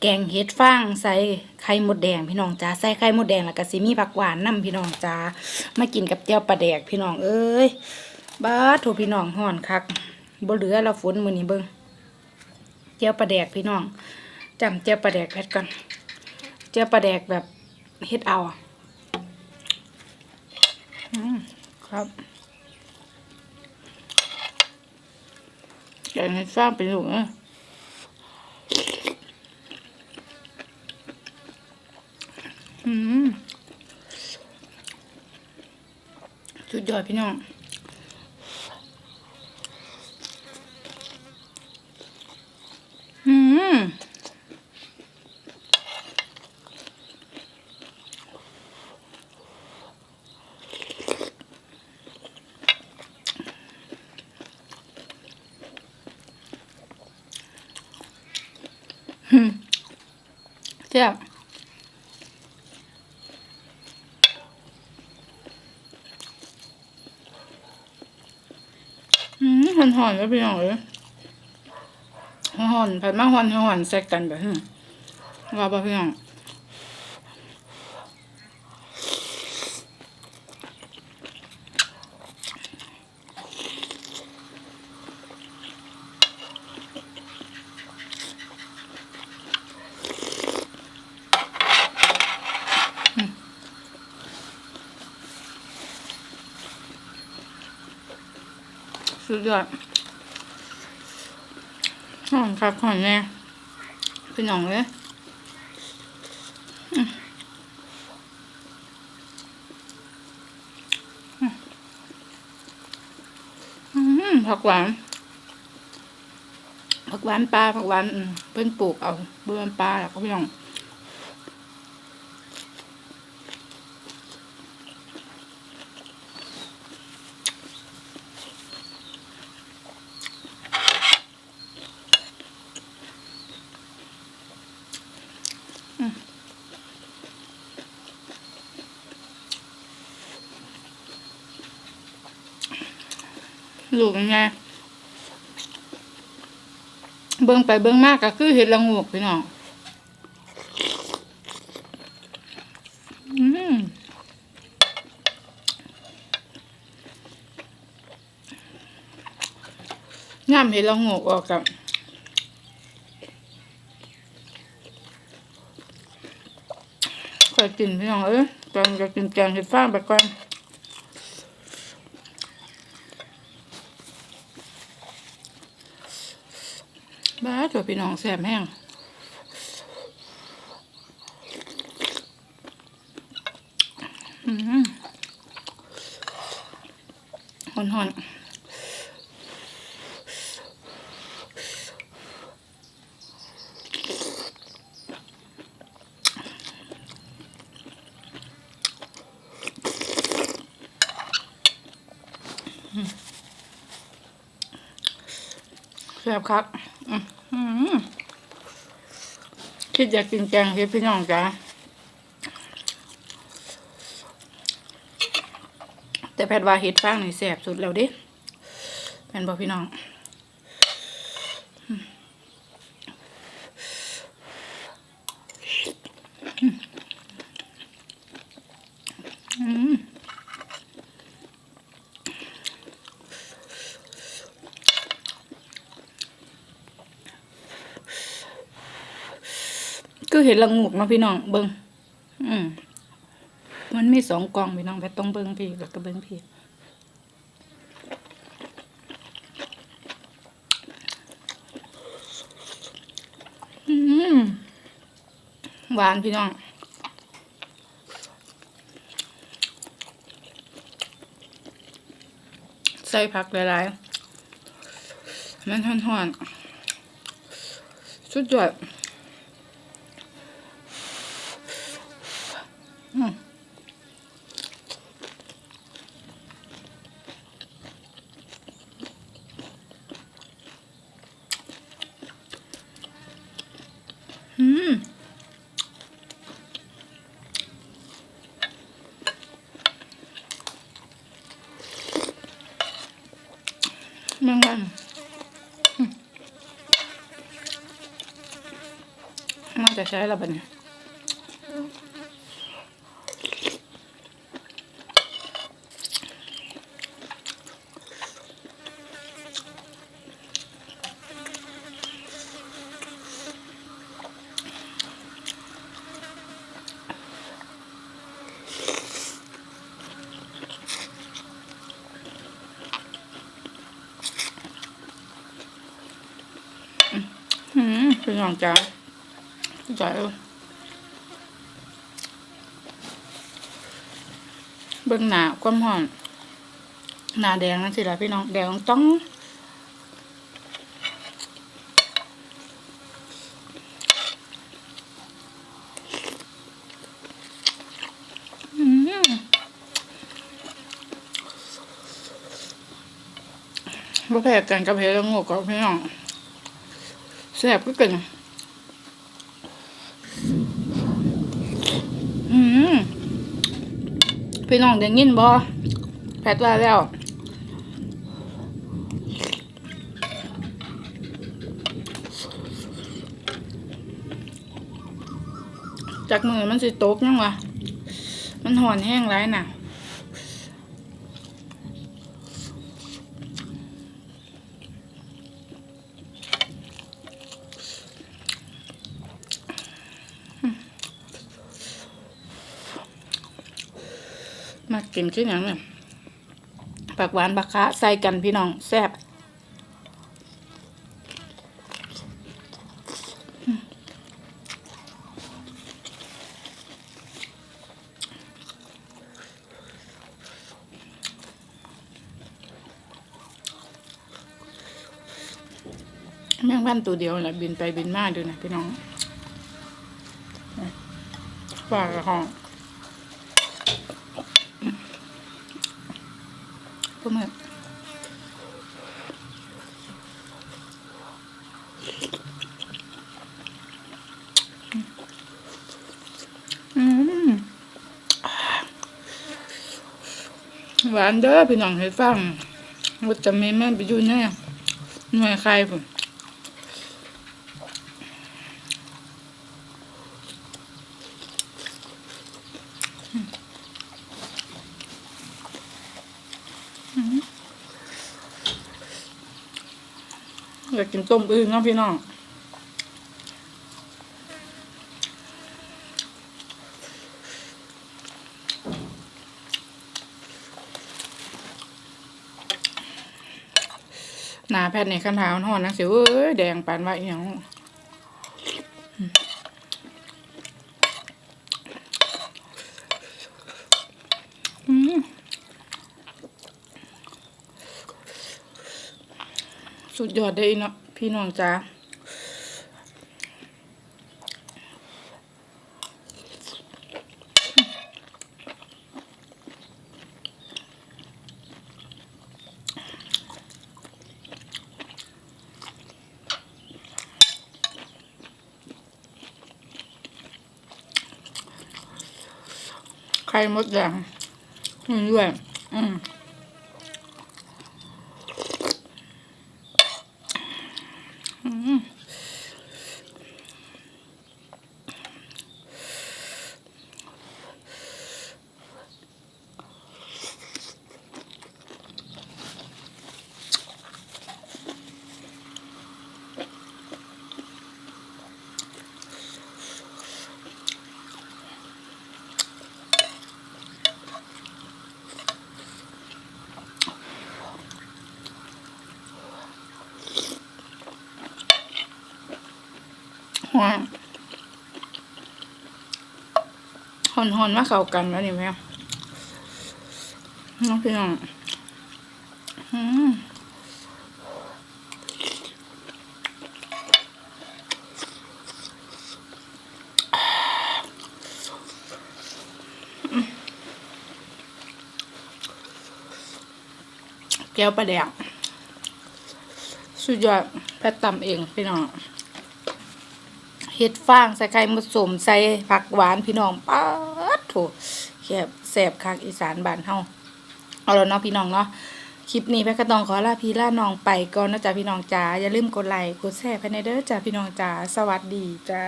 แกงเห็ดฟางใส่ไข่มดแดงพี่น้องจ้าใส่ไข่มดแดงแล้วก็สิมีผักหวานนํพี่น้องจ้ามากินกับเจียวปลาแดกพี่น้องเอ้ยบ้าโถพี่น้องห่อนคักบ่เหลือแล้วฝนมือนี้เบิ่งเจียวปลาแดกพี่น้องจำเจียวปลาแดกเผ็ดก่อนเจียวปลาแดกแบบเฮ็ดเอาอครับแกงเห็ดฟางเป็นลูกเอ้ย อืม สุดยอดพี่น้องอืมอืมแซ่บ อืม หอนหอนๆแล้วพี่น้องเอ้ยหอนหอนๆผัดมาหอนหอนๆแซกกันแบบนี้ว่าบ่พี่น้อง สุดยอดหอนครับหอนแน่พี่น้องเลยอืมอืมอืมผักหวานผักหวานปลาผักหวานเพิ่นปลูกเอาเบื่อปลาแล้วก็พี่น้อง ลูกยังไงเบิ่งไปเบิ่งมากก็คือเห็ดละงูกพี่น้องอืมย่ำเห็ดละงูกออกกับคอยกินพี่น้องเอ้ยตอนจะกินแกงเห็ดฟางไปก่อน บ้าตัวพี่น้องแสบแห้งอืมหอนหอนแสบครับ คิดอยากกินแกงเห็ดพี่น้องจ้าแต่แพทว่าเห็ดฟางนี่แสบสุดแล้วดิแมนบอกพี่น้องอืมอืม ก็เห็นละงูกเนาะพี่น้องเบิงอืมมันมีสองกล่องพี่น้องแพทต้องเบิงพี่แล้วก็เบิงพี่หวานพี่น้องใส่ผักหลายๆมันห่อนๆสุดยอด อืมแมันกันน่าจะใช้และบัดเนี่ยอืม พี่น้องจ้าจ่าเลยเบิ่งหนาความหอมหนาแดงนั่นสิละพี่น้องแดงต้องบ่แพ้กันกับเฮ็ดละงกกับพี่น้อง แซ่บคือกันอืมพี่น้องได้ยินบ่แพทว่าแล้วจากมือมันสิตกยังวะมันหอนแห้งไรน่ะ มากินขึ้นอย่างเนี่ยปากหวานปากคะใส่กันพี่น้องแซ่บแม่งวันตัวเดียวแหละบินไปบินมาดูนะพี่น้องฝากกับห้อง ปลาหมึกอืมหวานเด้อพี่น้องให้ฟังว่าจะมีแม่ไปอยู่แน่หน่วยใครผม อยากกินต้มอึ่งเนาะพี่น้องหนาแพทย์ในคันเท้าหอนนังสิเอ้ยแดงปานว่าอหย่างอืม สุดยอดเลยเนาะพี่น้องจ้าไข่มดแดงนี่ด้วยอืม หอนหอนหอนมาเข้ากันแล้วนี่แม่น้องพี่น้องอืมแก้วปลาแดกสุดยอดแพทย์ตำเองพี่น้อง เห็ดฟางใส่ไข่ผสมใส่ผักหวานพี่น้องป๊าดโถแคบแสบคักอีสานบ้านเฮาเอาแล้วเนาะพี่น้องเนาะคลิปนี้แพทกระตองขอลาพี่ลาน้องไปก่อนนะจ๊ะพี่น้องจ๋าอย่าลืมกดไลค์กดแชร์ภายในเด้อจ้ะพี่น้องจ๋าสวัสดีจ้า